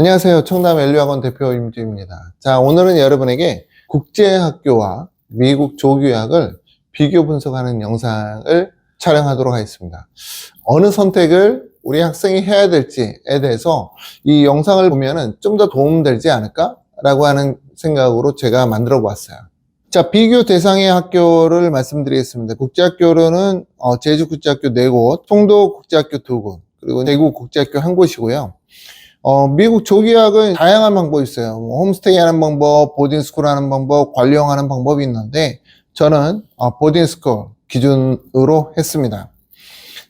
안녕하세요. 청담 엘리학원 대표 임주입니다. 자, 오늘은 여러분에게 국제학교와 미국 조교학을 비교 분석하는 영상을 촬영하도록 하겠습니다. 어느 선택을 우리 학생이 해야 될지에 대해서 이 영상을 보면은 좀 더 도움되지 않을까라고 하는 생각으로 제가 만들어 보았어요. 자, 비교 대상의 학교를 말씀드리겠습니다. 국제학교로는 어, 제주국제학교 4곳, 송도국제학교 2곳, 그리고 대구국제학교 한 곳이고요. 어, 미국 조기학은 다양한 방법이 있어요. 뭐 홈스테이 하는 방법, 보딩스쿨 하는 방법, 관리형하는 방법이 있는데, 저는 어, 보딩스쿨 기준으로 했습니다.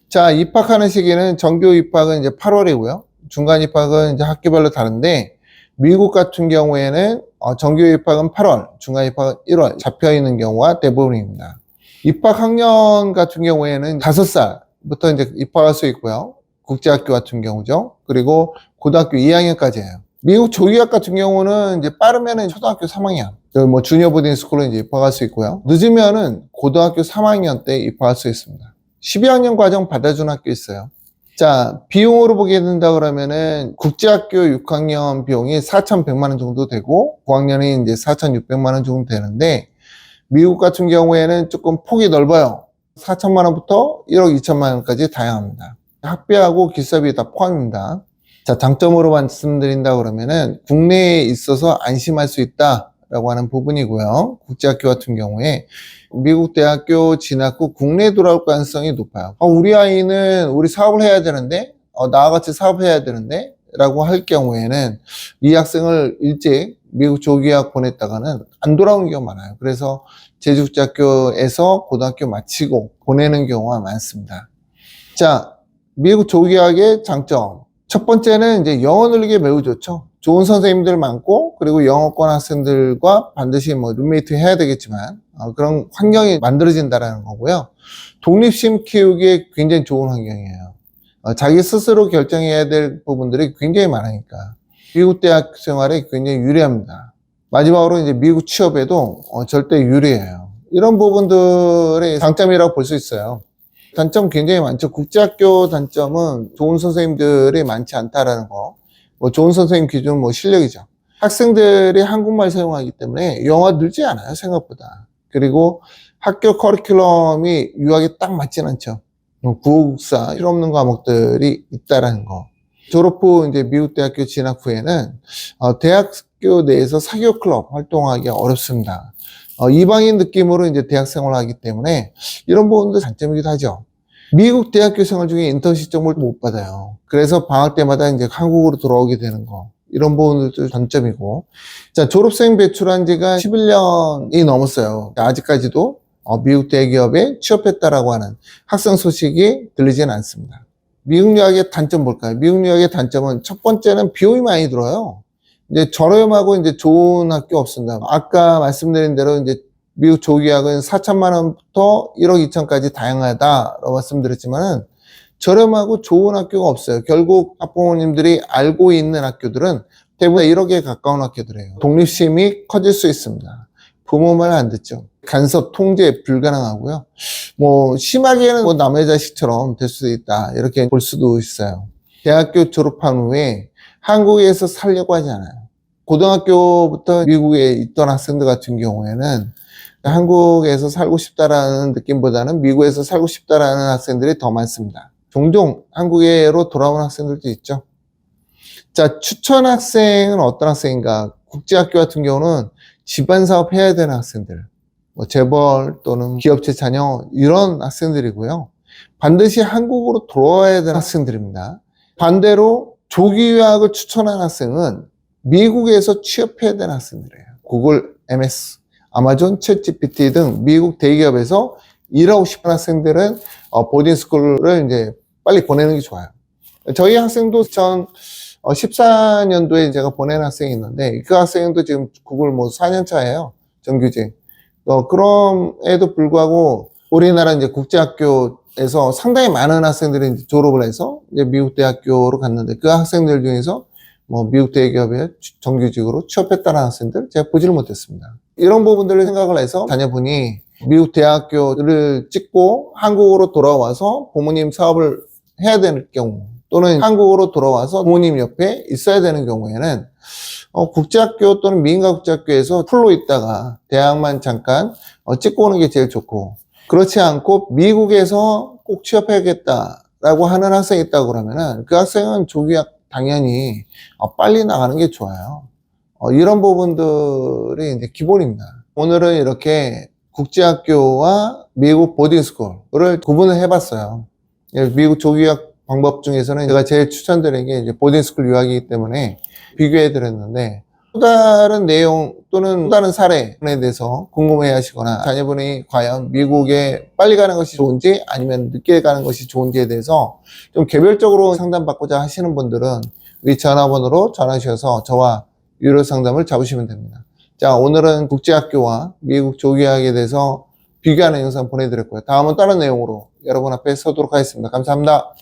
자, 입학하는 시기는 정규 입학은 이제 8월이고요. 중간 입학은 이제 학교별로 다른데, 미국 같은 경우에는 어, 정규 입학은 8월, 중간 입학은 1월 잡혀 있는 경우가 대부분입니다. 입학 학년 같은 경우에는 5살부터 이제 입학할 수 있고요. 국제학교 같은 경우죠. 그리고 고등학교 2학년까지 예요. 미국 조기학 같은 경우는 이제 빠르면은 초등학교 3학년, 그뭐 주니어 보딩 스쿨로 이제 입학할 수 있고요. 늦으면은 고등학교 3학년 때 입학할 수 있습니다. 12학년 과정 받아주는 학교 있어요. 자, 비용으로 보게 된다 그러면은 국제학교 6학년 비용이 4,100만 원 정도 되고 9학년이 이제 4,600만 원 정도 되는데 미국 같은 경우에는 조금 폭이 넓어요. 4천만 원부터 1억 2천만 원까지 다양합니다. 학비하고 기사비 다 포함입니다. 자, 장점으로 말씀드린다 그러면은 국내에 있어서 안심할 수 있다 라고 하는 부분이고요. 국제학교 같은 경우에 미국 대학교 진학 후 국내에 돌아올 가능성이 높아요. 어, 우리 아이는 우리 사업을 해야 되는데, 어, 나와 같이 사업해야 되는데, 라고 할 경우에는 이 학생을 일찍 미국 조기학 보냈다가는 안 돌아오는 경우가 많아요. 그래서 제주국제학교에서 고등학교 마치고 보내는 경우가 많습니다. 자, 미국 조기학의 장점. 첫 번째는 이제 영어 늘리기 매우 좋죠. 좋은 선생님들 많고, 그리고 영어권 학생들과 반드시 뭐 룸메이트 해야 되겠지만, 어, 그런 환경이 만들어진다라는 거고요. 독립심 키우기에 굉장히 좋은 환경이에요. 어, 자기 스스로 결정해야 될 부분들이 굉장히 많으니까. 미국 대학 생활에 굉장히 유리합니다. 마지막으로 이제 미국 취업에도 어, 절대 유리해요. 이런 부분들의 장점이라고 볼 수 있어요. 단점 굉장히 많죠. 국제학교 단점은 좋은 선생님들이 많지 않다라는 거. 뭐 좋은 선생님 기준 뭐 실력이죠. 학생들이 한국말 사용하기 때문에 영어 늘지 않아요, 생각보다. 그리고 학교 커리큘럼이 유학에 딱 맞진 않죠. 뭐 국사, 필요 없는 과목들이 있다라는 거. 졸업 후 이제 미국 대학교 진학 후에는 어, 대학교 내에서 사교 클럽 활동하기가 어렵습니다. 어, 이방인 느낌으로 이제 대학 생활을 하기 때문에 이런 부분도 단점이기도 하죠. 미국 대학교 생활 중에 인턴 시점을 못 받아요. 그래서 방학 때마다 이제 한국으로 돌아오게 되는 거. 이런 부분들도 단점이고. 자, 졸업생 배출한 지가 11년이 넘었어요. 아직까지도 어, 미국 대기업에 취업했다라고 하는 학생 소식이 들리지는 않습니다. 미국 유학의 단점 뭘까요? 미국 유학의 단점은 첫 번째는 비용이 많이 들어요. 이제 저렴하고 이제 좋은 학교 없습니다. 아까 말씀드린 대로 이제 미국 조기학은 4천만 원부터 1억 2천까지 다양하다라고 말씀드렸지만은 저렴하고 좋은 학교가 없어요. 결국 학부모님들이 알고 있는 학교들은 대부분 1억에 가까운 학교들이에요. 독립심이 커질 수 있습니다. 부모 말 안 듣죠. 간섭, 통제 불가능하고요. 뭐 심하게는 뭐 남의 자식처럼 될 수도 있다. 이렇게 볼 수도 있어요. 대학교 졸업한 후에 한국에서 살려고 하지 않아요. 고등학교부터 미국에 있던 학생들 같은 경우에는 한국에서 살고 싶다라는 느낌보다는 미국에서 살고 싶다라는 학생들이 더 많습니다. 종종 한국에로 돌아온 학생들도 있죠. 자, 추천 학생은 어떤 학생인가? 국제학교 같은 경우는 집안 사업 해야 되는 학생들, 뭐 재벌 또는 기업체 자녀 이런 학생들이고요. 반드시 한국으로 돌아와야 되는 학생들입니다. 반대로 조기 유학을 추천한 학생은 미국에서 취업해야 되는 학생들이에요. 구글, MS, 아마존, 챗GPT 등 미국 대기업에서 일하고 싶은 학생들은 어, 보딩스쿨을 이제 빨리 보내는 게 좋아요. 저희 학생도 전 14년도에 제가 보낸 학생이 있는데 그 학생도 지금 구글 뭐 4년 차예요. 정규직. 어, 그럼에도 불구하고 우리나라 이제 국제학교 에서 상당히 많은 학생들이 졸업을 해서 이제 미국 대학교로 갔는데 그 학생들 중에서 뭐 미국 대기업에 정규직으로 취업했다는 학생들 제가 보지를 못했습니다. 이런 부분들을 생각을 해서 다녀보니 미국 대학교를 찍고 한국으로 돌아와서 부모님 사업을 해야 되는 경우 또는 한국으로 돌아와서 부모님 옆에 있어야 되는 경우에는 어, 국제학교 또는 미인가 국제학교에서 풀로 있다가 대학만 잠깐 어, 찍고 오는 게 제일 좋고 그렇지 않고 미국에서 꼭 취업해야겠다라고 하는 학생이 있다고 그러면은 그 학생은 조기학 당연히 어, 빨리 나가는 게 좋아요. 어, 이런 부분들이 이제 기본입니다. 오늘은 이렇게 국제학교와 미국 보딩스쿨을 구분을 해봤어요. 예, 미국 조기학 방법 중에서는 제가 제일 추천드리는 게 이제 보딩스쿨 유학이기 때문에 비교해드렸는데 또 다른 내용 또는 또 다른 사례에 대해서 궁금해 하시거나 자녀분이 과연 미국에 빨리 가는 것이 좋은지 아니면 늦게 가는 것이 좋은지에 대해서 좀 개별적으로 상담받고자 하시는 분들은 위 전화번호로 전화 주셔서 저와 유료 상담을 잡으시면 됩니다. 자, 오늘은 국제학교와 미국 조기학에 대해서 비교하는 영상 보내드렸고요. 다음은 다른 내용으로 여러분 앞에 서도록 하겠습니다. 감사합니다.